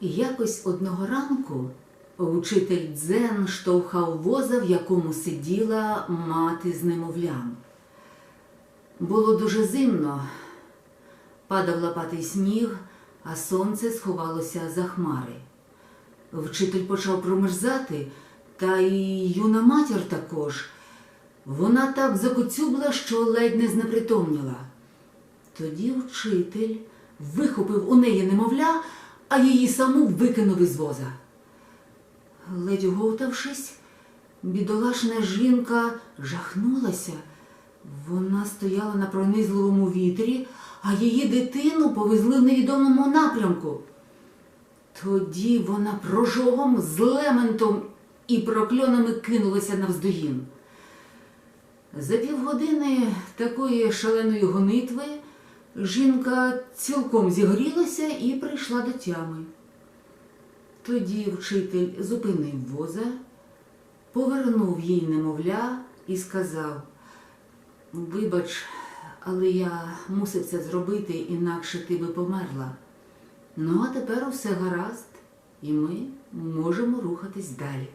І якось одного ранку учитель дзен штовхав воза, в якому сиділа мати з немовлям. Було дуже зимно, падав лопатий сніг, а сонце сховалося за хмари. Вчитель почав промерзати, та й юна матір також. Вона так закоцюбла, що ледь не знепритомніла. Тоді вчитель вихопив у неї немовля, а її саму викинув із воза. Ледь оговтавшись, бідолашна жінка жахнулася. Вона стояла на пронизливому вітрі, а її дитину повезли в невідомому напрямку. Тоді вона прожогом з лементом і прокльонами кинулася навздогін. За півгодини такої шаленої гонитви жінка цілком зігорілася і прийшла до тями. Тоді вчитель зупинив воза, повернув їй немовля і сказав: Вибач, але я мусив це зробити, інакше ти би померла. Ну, а тепер усе гаразд, і ми можемо рухатись далі.